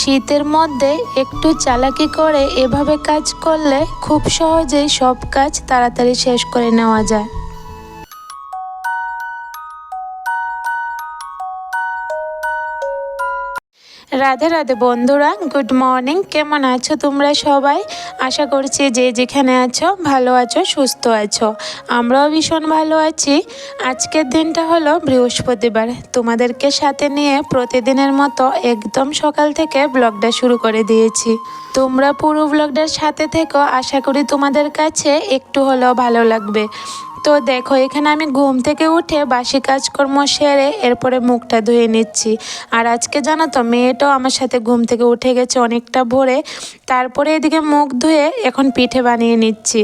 শীতের মধ্যে একটু চালাকি করে এভাবে কাজ করলে খুব সহজেই সব কাজ তাড়াতাড়ি শেষ করে নেওয়া যায়। রাধে রাধে বন্ধুরা, গুড মর্নিং। কেমন আছো তোমরা সবাই? আশা করছি যে যেখানে আছো, ভালো আছো, সুস্থ আছো। আমরাও ভীষণ ভালো আছি। আজকের দিনটা হলো বৃহস্পতিবার। তোমাদেরকে সাথে নিয়ে প্রতিদিনের মতো একদম সকাল থেকে ব্লগটা শুরু করে দিয়েছি। তোমরা পুরো ব্লগটার সাথে থেকো। আশা করি তোমাদের কাছে একটু হলেও ভালো লাগবে। তো দেখো, এখানে আমি ঘুম থেকে উঠে বাসি কাজকর্ম সেরে এরপরে মুখটা ধুয়ে নিচ্ছি। আর আজকে জানো তো, মেয়েটাও আমার সাথে ঘুম থেকে উঠে গেছে অনেকটা ভোরে। তারপরে এদিকে মুখ ধুয়ে এখন পিঠে বানিয়ে নিচ্ছি।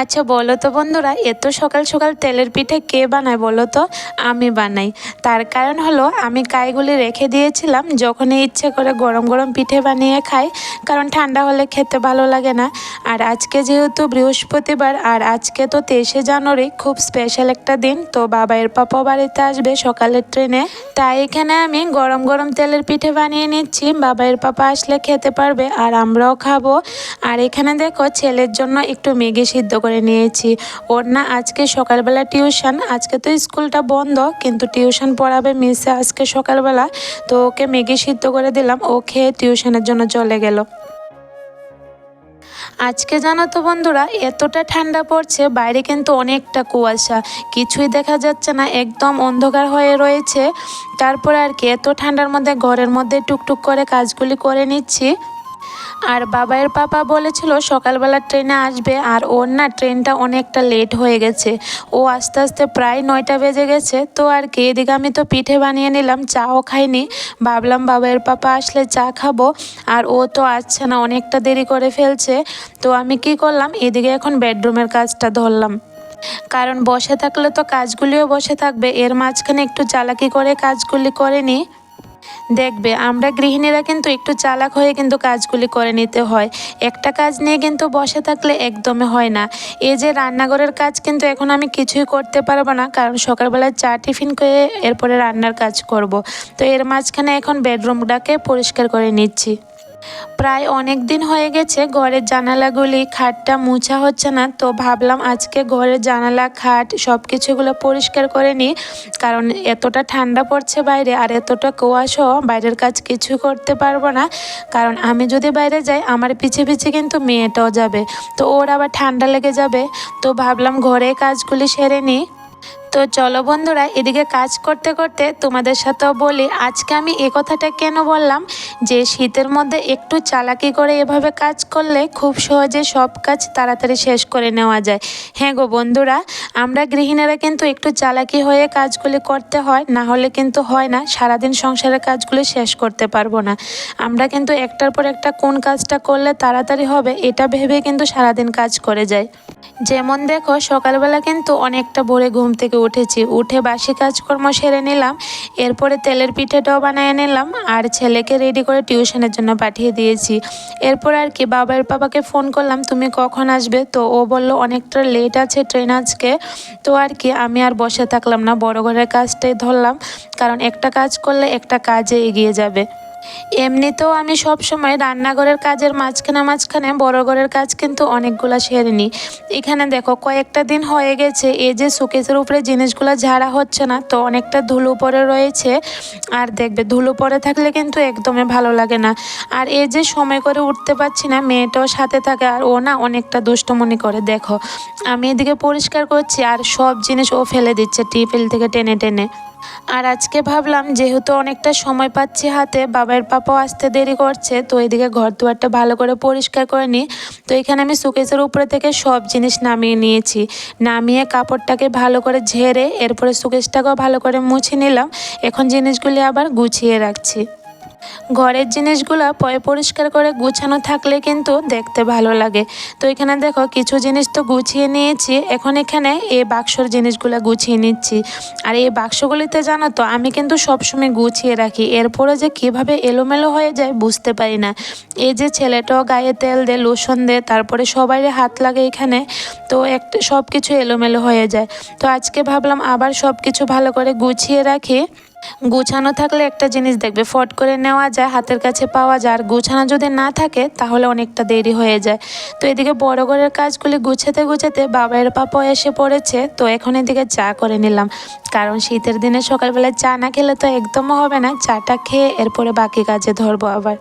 আচ্ছা বলো তো বন্ধুরা, এত সকাল সকাল তেলের পিঠে কে বানায় বলো তো? আমি বানাই। তার কারণ হলো, আমি কাইগুলি রেখে দিয়েছিলাম, যখনই ইচ্ছে করে গরম গরম পিঠে বানিয়ে খাই, কারণ ঠান্ডা হলে খেতে ভালো লাগে না। আর আজকে যেহেতু বৃহস্পতিবার, আর আজকে তো তেইশে জানুয়ারি, খুব স্পেশাল একটা দিন, তো বাবাইয়ের পাপা বাড়িতে আসবে সকালের ট্রেনে। তাই এখানে আমি গরম গরম তেলের পিঠে বানিয়ে নিচ্ছি বাবাইয়ের পাপা আসলে খেতে পারবে, আর আমরাও খাব। আর এখানে দেখো, ছেলের জন্য একটু ম্যাগি সিদ্ধ করে নিয়েছি। ওর না আজকে সকালবেলা টিউশন, আজকে তো স্কুলটা বন্ধ, কিন্তু টিউশন পড়াবে মিসে আজকে সকালবেলা। তো ওকে ম্যাগি সিদ্ধ করে দিলাম, ও খেয়ে টিউশনের জন্য চলে গেল। আজকে জানো তো বন্ধুরা, এতটা ঠান্ডা পড়ছে, বাইরে কিন্তু অনেকটা কুয়াশা। কিছুই দেখা যাচ্ছে না, একদম অন্ধকার হয়ে রয়েছে। তারপরে আর কি, এত ঠান্ডার মধ্যে ঘরের মধ্যে টুকটুক করে কাজগুলি করে নিচ্ছি। আর বাবাইয়ের পাপা বলেছিল সকালবেলা ট্রেনে আসবে আর ওর না ট্রেনটা অনেকটা লেট হয়ে গেছে। ও আস্তে আস্তে প্রায় নয়টা বেজে গেছে। তো আর কি, এদিকে আমি তো পিঠে বানিয়ে নিলাম, চাও খাইনি। ভাবলাম বাবাইয়ের পাপা আসলে চা খাব। আর ও তো আসছে না, অনেকটা দেরি করে ফেলছে। তো আমি কি করলাম, এদিকে এখন বেডরুমের কাজটা ধরলাম। কারণ বসে থাকলে তো কাজগুলিও বসে থাকবে। এর মাঝখানে একটু চালাকি করে কাজগুলি করে নিই দেখবে, আমরা গৃহিণীরা কিন্তু একটু চালাক হয়ে কিন্তু কাজগুলি করে নিতে হয়। একটা কাজ নিয়ে কিন্তু বসে থাকলে একদমই হয় না। এই যে রান্নাঘরের কাজ কিন্তু এখন আমি কিছুই করতে পারব না, কারণ সকালবেলায় চা টিফিন করে এরপরে রান্নার কাজ করব। তো এর মাঝখানে এখন বেডরুমটাকে পরিষ্কার করে নিচ্ছি। প্রায় অনেক দিন হয়ে গেছে ঘরের জানালাগুলি খাটটা মুছা হচ্ছে না, তো ভাবলাম আজকে ঘরের জানালা, খাট সব কিছুগুলো পরিষ্কার করে নিই, কারণ এতটা ঠান্ডা পড়ছে বাইরে আর এতটা কুয়াশাও বাইরের কাজ কিছু করতে পারব না, কারণ আমি যদি বাইরে যাই আমার পিছে পিছে কিন্তু মেয়েটাও যাবে, তো ওর আবার ঠান্ডা লেগে যাবে, তো ভাবলাম ঘরে কাজগুলি সেরে নিই। তো চলো বন্ধুরা, এদিকে কাজ করতে করতে তোমাদের সাথেও বলি, আজকে আমি এ কথাটা কেন বললাম? যে শীতের মধ্যে একটু চালাকি করে এভাবে কাজ করলে খুব সহজে সব কাজ তাড়াতাড়ি শেষ করে নেওয়া যায়। হ্যাঁ গো বন্ধুরা, আমরা গৃহিণীরা কিন্তু একটু চালাকি হয়ে কাজগুলি করতে হয়, না হলে কিন্তু হয় না, সারাদিন সংসারের কাজগুলি শেষ করতে পারব না। আমরা কিন্তু একটার পর একটা কোন কাজটা করলে তাড়াতাড়ি হবে, এটা ভেবে কিন্তু সারাদিন কাজ করে যায় যেমন দেখো, সকালবেলা কিন্তু অনেকটা ভোরে ঘুম থেকে উঠেছি। উঠে বাসি কাজকর্ম সেরে নিলাম। এরপরে তেলের পিঠেটাও বানিয়ে নিলাম আর ছেলেকে রেডি করে টিউশনের জন্য পাঠিয়ে দিয়েছি। এরপর আর কি বাবার বাবাকে ফোন করলাম, তুমি কখন আসবে? তো ও বলল, অনেকটা লেট আছে ট্রেন আজকে। তো আর কি আমি আর বসে থাকলাম না, বড় ঘরের কাজটাই ধরলাম। কারণ একটা কাজ করলে একটা কাজে এগিয়ে যাবে। এমনিতেও আমি সব সময় রান্নাঘরের কাজের মাঝখানে মাঝখানে বড় ঘরের কাজ কিন্তু অনেকগুলো সেরে নিই। এখানে দেখো কয়েকটা দিন হয়ে গেছে, এই যে শোকেসের উপরে জিনিসগুলো ঝাড়া হচ্ছে না, তো অনেকটা ধুলো পরে রয়েছে। আর দেখবে ধুলো পরে থাকলে কিন্তু একদমই ভালো লাগে না। আর এই যে সময় করে উঠতে পারছি না, মেয়েটাও সাথে থাকে আর ও না অনেকটা দুষ্টমনি করে। দেখো, আমি এদিকে পরিষ্কার করছি আর সব জিনিস ও ফেলে দিচ্ছে টিফিল থেকে টেনে টেনে। আর আজকে ভাবলাম, যেহেতু অনেকটা সময় পাচ্ছি হাতে, বাবার পাপাও আসতে দেরি করছে, তো এদিকে ঘর দুয়ারটা ভালো করে পরিষ্কার করে নিই। তো এখানে আমি সুকেসের উপরে থেকে সব জিনিস নামিয়ে নিয়েছি। নামিয়ে কাপড়টাকে ভালো করে ঝেড়ে, এরপরে সুকেসটাকেও ভালো করে মুছে নিলাম। এখন জিনিসগুলি আবার গুছিয়ে রাখছি। ঘরের জিনিসগুলো পয় পরিষ্কার করে গুছানো থাকলে কিন্তু দেখতে ভালো লাগে। তো এখানে দেখো কিছু জিনিস তো গুছিয়ে নিয়েছি, এখন এখানে এই বাক্সর জিনিসগুলো গুছিয়ে নিচ্ছি। আর এই বাক্সগুলিতে জানো তো, আমি কিন্তু সবসময় গুছিয়ে রাখি। এরপরে যে কীভাবে এলোমেলো হয়ে যায় বুঝতে পারি না। এই যে ছেলেটাও গায়ে তেল দে লোশন দে তারপরে সবাই হাত লাগে এখানে, তো একটা সব কিছু এলোমেলো হয়ে যায়। তো আজকে ভাবলাম আবার সব কিছু ভালো করে গুছিয়ে রাখি। গুছানো থাকলে একটা জিনিস দেখবে, ফট করে নেওয়া যায়, হাতের কাছে পাওয়া যায়। আর গুছানো যদি না থাকে, তাহলে অনেকটা দেরি হয়ে যায়। তো এদিকে বড় ঘরের কাজগুলি গুছাতে গুছাতে বাবার পাপা এসে পড়েছে। তো এখন এদিকে চা করে নিলাম। কারণ শীতের দিনে সকালবেলায় চা না খেলে তো একদমও হবে না। চাটা খেয়ে এরপরে বাকি কাজে ধরবো আবার।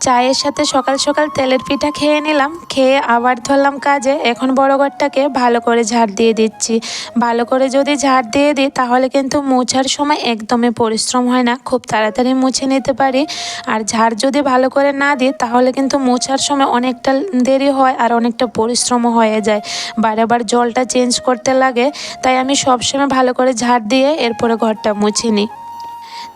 চায়ের সাথে সকাল সকাল তেলের পিঠা খেয়ে নিলাম, খেয়ে আবার ধরলাম কাজে। এখন বড় ঘরটাকে ভালো করে ঝাড় দিয়ে দিচ্ছি। ভালো করে যদি ঝাড় দিয়ে দিই, তাহলে কিন্তু মোছার সময় একদমই পরিশ্রম হয় না। খুব তাড়াতাড়ি মুছে নিতে পারি। আর ঝাড় যদি ভালো করে না দিই, তাহলে কিন্তু মোছার সময় অনেকটা দেরি হয় আর অনেকটা পরিশ্রমও হয়ে যায়। বারবার জলটা চেঞ্জ করতে লাগে, তাই আমি সবসময় ভালো করে ঝাড় দিয়ে এরপরে ঘরটা মুছে নিই।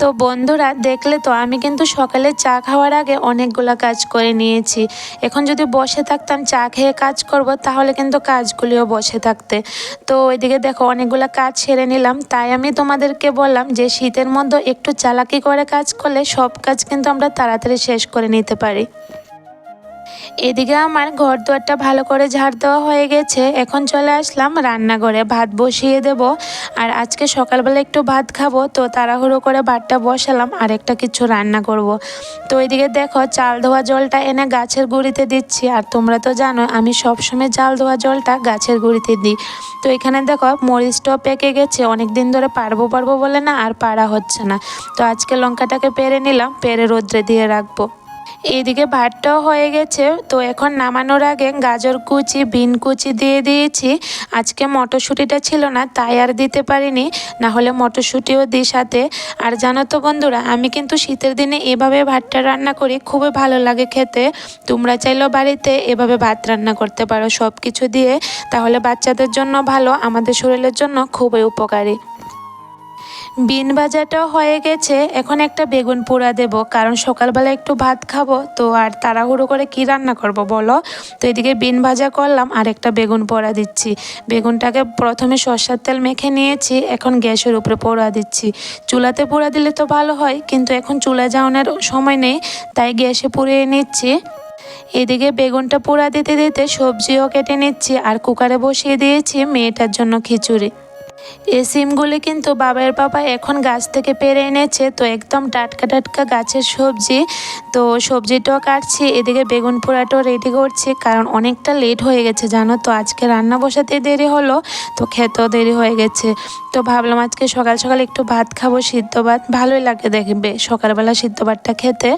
তো বন্ধুরা, দেখলে তো আমি কিন্তু সকালে চা খাওয়ার আগে অনেকগুলো কাজ করে নিয়েছি। এখন যদি বসে থাকতাম, চা খেয়ে কাজ করব, তাহলে কিন্তু কাজগুলিও বসে থাকতে। তো ওইদিকে দেখো, অনেকগুলো কাজ সেরে নিলাম। তাই আমি তোমাদেরকে বললাম যে, শীতের মধ্যে একটু চালাকি করে কাজ করলে সব কাজ কিন্তু আমরা তাড়াতাড়ি শেষ করে নিতে পারি। এদিকে আমার ঘর দুয়ারটা ভালো করে ঝাড় দেওয়া হয়ে গেছে। এখন চলে আসলাম রান্নাঘরে। ভাত বসিয়ে দেব। আর আজকে সকালবেলা একটু ভাত খাব, তো তাড়াহুড়ো করে ভাতটা বসালাম। আর একটা কিছু রান্না করব। তো এদিকে দেখো, চাল ধোয়া জলটা এনে গাছের গুঁড়িতে দিচ্ছি। আর তোমরা তো জানো, আমি সবসময় চাল ধোয়া জলটা গাছের গুঁড়িতে দিই। তো এখানে দেখো, মরিচটাও পেকে গেছে। অনেক দিন ধরে পারব পারব বলে না, আর পারা হচ্ছে না। তো আজকে লঙ্কাটাকে পেরে নিলাম। পেরে রোদ্রে দিয়ে রাখব। এইদিকে ভাতটাও হয়ে গেছে। তো এখন নামানোর আগে গাজর কুচি, বিন কুচি দিয়ে দিয়েছি। আজকে মটরশুঁটিটা ছিল না, তাই আর দিতে পারিনি। না হলে মটরশুঁটিও দিই সাথে। আর জানো তো বন্ধুরা, আমি কিন্তু শীতের দিনে এভাবে ভাতটা রান্না করি, খুবই ভালো লাগে খেতে। তোমরা চাইলেও বাড়িতে এভাবে ভাত রান্না করতে পারো সব কিছু দিয়ে। তাহলে বাচ্চাদের জন্য ভালো, আমাদের শরীরের জন্য খুবই উপকারী। বিন ভাজাটাও হয়ে গেছে। এখন একটা বেগুন পোড়া দেব, কারণ সকালবেলা একটু ভাত খাব, তো আর তাড়াহুড়ো করে কি রান্না করব বলো? তো এদিকে বিন ভাজা করলাম, আর একটা বেগুন পোড়া দিচ্ছি। বেগুনটাকে প্রথমে সর্ষার তেল মেখে নিয়েছি, এখন গ্যাসের উপরে পোড়া দিচ্ছি। চুলাতে পোড়া দিলে তো ভালো হয়, কিন্তু এখন চুলা যাওয়ানোর সময় নেই, তাই গ্যাসে পুড়িয়ে নিচ্ছি। এদিকে বেগুনটা পোড়া দিতে দিতে সবজিও কেটে নিচ্ছি, আর কুকারে বসিয়ে দিয়েছি মেয়েটার জন্য খিচুড়ি। এই সিমগুলি কিন্তু বাবার বাবা এখন গাছ থেকে পেরে এনেছে, তো একদম টাটকা টাটকা গাছের সবজি। তো সবজিটাও কাটছি, এদিকে বেগুন পোড়াটাও রেডি করছি, কারণ অনেকটা লেট হয়ে গেছে, জানো তো? আজকে রান্না বসাতে দেরি হলো, তো খেতেও দেরি হয়ে গেছে। তো ভাবলাম আজকে সকাল সকাল একটু ভাত খাব, সিদ্ধ ভাত। ভালোই লাগে দেখবে সকালবেলা সিদ্ধ ভাতটা খেতে।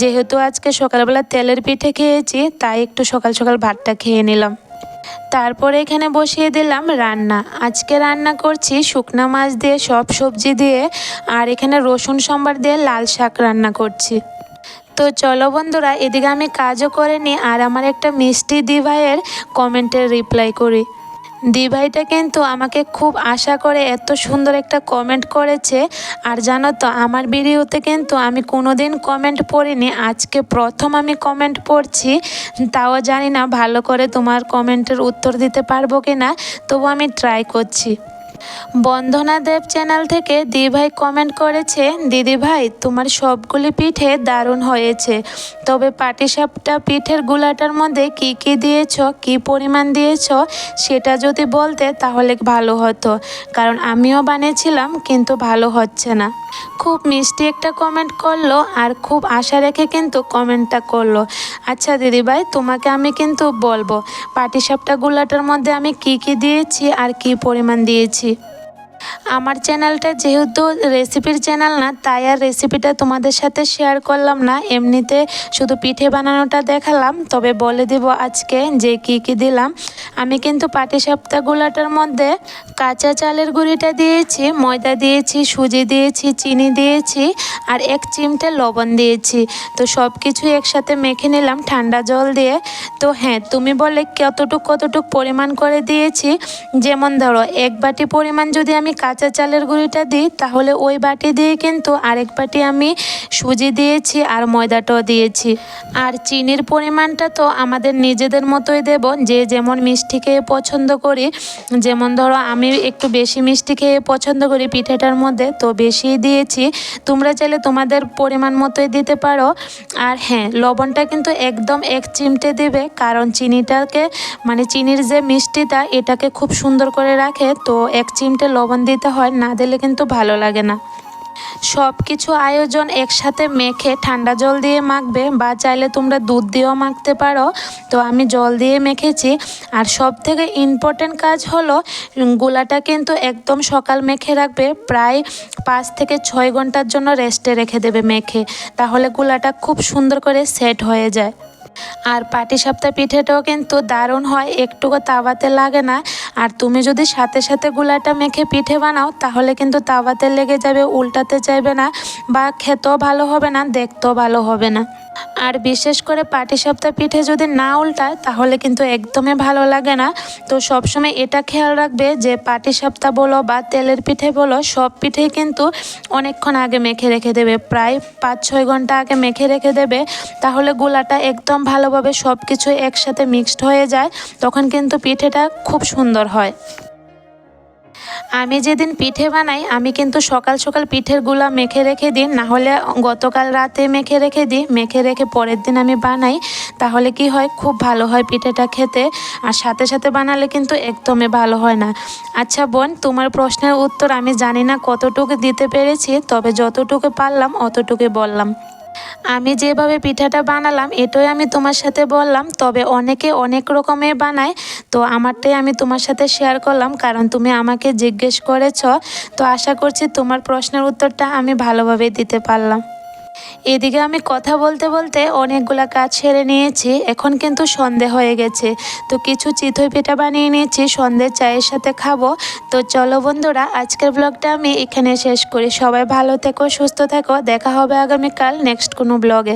যেহেতু আজকে সকালবেলা তেলের পিঠে খেয়েছি, তাই একটু সকাল সকাল ভাতটা খেয়ে নিলাম। তারপরে এখানে বসিয়ে দিলাম রান্না। আজকে রান্না করছি শুকনা মাছ দিয়ে, সব সবজি দিয়ে, আর এখানে রসুন সম্বার দিয়ে লাল শাক রান্না করছি। তো চলো বন্ধুরা, এদিকে আমি কাজও করে নিই, আর আমার একটা মিষ্টি দিভাইয়ের কমেন্টের রিপ্লাই করি। দিভাইটা কিন্তু আমাকে খুব আশা করে এত সুন্দর একটা কমেন্ট করেছে। আর জানো তো, আমার ভিডিওতে কিন্তু আমি কোনোদিন কমেন্ট পড়িনি, আজকে প্রথম আমি কমেন্ট পড়ছি। তাও জানি না ভালো করে তোমার কমেন্টের উত্তর দিতে পারব কি না তবু আমি ট্রাই করছি। বন্দনা দেব চ্যানেল থেকে দি ভাই কমেন্ট করেছে, দিদি ভাই, তোমার সবগুলি পিঠে দারুণ হয়েছে। তবে পাটিসাপটা পিঠের গুলাটার মধ্যে কি কি দিয়েছ, কি পরিমাণ দিয়েছ, সেটা যদি বলতে তাহলে ভালো হতো। কারণ আমিও বানিয়েছিলাম, কিন্তু ভালো হচ্ছে না। খুব মিষ্টি একটা কমেন্ট করল আর খুব আশা রেখে কিন্তু কমেন্টটা করল। আচ্ছা দিদিভাই তোমাকে আমি কিন্তু বলব, পাটিসাপটা গুলাটার মধ্যে আমি কি কি দিয়েছি আর কি পরিমাণ দিয়েছি? আমার চ্যানেলটা যেহেতু রেসিপির চ্যানেল না, তাই আর রেসিপিটা তোমাদের সাথে শেয়ার করলাম না। এমনিতে শুধু পিঠে বানানোটা দেখালাম, তবে বলে দিব আজকে যে কি কি দিলাম। আমি কিন্তু পাটিসাপটা গুলাটার মধ্যে কাঁচা চালের গুঁড়িটা দিয়েছি, ময়দা দিয়েছি, সুজি দিয়েছি, চিনি দিয়েছি, আর এক চিমটে লবণ দিয়েছি। তো সব কিছু একসাথে মেখে নিলাম ঠান্ডা জল দিয়ে। তো হ্যাঁ তুমি বলে কতটুক কতটুক পরিমাণ করে দিয়েছি? যেমন ধরো, এক বাটি পরিমাণ যদি আমি কাঁচা চালের গুঁড়িটা দিই, তাহলে ওই বাটি দিয়ে কিন্তু আরেক বাটি আমি সুজি দিয়েছি আর ময়দাটাও দিয়েছি। আর চিনির পরিমাণটা তো আমাদের নিজেদের মতোই দেব, যে যেমন মিষ্টি খেয়ে পছন্দ করি, যেমন ধরো আমি একটু বেশি মিষ্টি খেয়ে পছন্দ করি পিঠেটার মধ্যে, তো বেশিই দিয়েছি। তোমরা চাইলে তোমাদের পরিমাণ মতোই দিতে পারো। আর হ্যাঁ লবণটা কিন্তু একদম এক চিমটে দেবে, কারণ চিনিটাকে মানে চিনির যে মিষ্টিটা, এটাকে খুব সুন্দর করে রাখে, তো এক চিমটে লবণ লবণ দিতে হয়, না দিলে কিন্তু ভালো লাগে না। সব কিছু আয়োজন একসাথে মেখে ঠান্ডা জল দিয়ে মাখবে, বা চাইলে তোমরা দুধ দিয়েও মাখতে পারো। তো আমি জল দিয়ে মেখেছি। আর সব থেকে ইম্পর্টেন্ট কাজ হলো গোলাটা কিন্তু একদম সকাল মেখে রাখবে। প্রায় পাঁচ থেকে ছয় ঘণ্টার জন্য রেস্টে রেখে দেবে মেখে। তাহলে গোলাটা খুব সুন্দর করে সেট হয়ে যায়। আর পাটিসাপ্তা পিঠেটাও কিন্তু দারুণ হয়, একটুকু তাওয়াতে লাগে না। আর তুমি যদি সাথে সাথে গুলাটা মেখে পিঠে বানাও, তাহলে কিন্তু তাওয়াতে লেগে যাবে, উল্টাতে চাইবে না বা খেতেও ভালো হবে না, দেখতেও ভালো হবে না। আর বিশেষ করে পাটিসাপটা পিঠে যদি না উল্টায়, তাহলে কিন্তু একদমই ভালো লাগে না। তো সবসময় এটা খেয়াল রাখবে যে পাটিসাপটা বলো বা তেলের পিঠে বলো, সব পিঠেই কিন্তু অনেকক্ষণ আগে মেখে রেখে দেবে। প্রায় পাঁচ ছয় ঘণ্টা আগে মেখে রেখে দেবে। তাহলে গোলাটা একদম ভালোভাবে সব কিছু একসাথে মিক্সড হয়ে যায়। তখন কিন্তু পিঠেটা খুব সুন্দর হয়। আমি যেদিন পিঠে বানাই, আমি কিন্তু সকাল সকাল পিঠেরগুলা মেখে রেখে দিই। না হলে গতকাল রাতে মেখে রেখে দিই। মেখে রেখে পরের দিন আমি বানাই। তাহলে কি হয়? খুব ভালো হয় পিঠেটা খেতে। আর সাথে সাথে বানালে কিন্তু একদমই ভালো হয় না। আচ্ছা বোন, তোমার প্রশ্নের উত্তর আমি জানি না কতটুকু দিতে পেরেছি, তবে যতটুকু পারলাম অতটুকু বললাম। আমি যেভাবে পিঠাটা বানালাম, এটাই আমি তোমার সাথে বললাম, তবে অনেকে অনেক রকমের বানায়, তো আমারটাই আমি তোমার সাথে শেয়ার করলাম, কারণ তুমি আমাকে জিজ্ঞেস করেছ, তো আশা করছি তোমার প্রশ্নের উত্তরটা আমি ভালোভাবে দিতে পারলাম। এদিকে আমি কথা বলতে বলতে অনেকগুলো কাজ সেরে নিয়েছি, এখন কিন্তু সন্ধে হয়ে গেছে। তো কিছু চিতই পিঠা বানিয়ে নিয়েছি, সন্ধে চায়ের সাথে খাব। তো চলো বন্ধুরা, আজকের ব্লগটা আমি এখানে শেষ করি। সবাই ভালো থেকো, সুস্থ থেকো, দেখা হবে আগামীকাল নেক্সট কোনো ব্লগে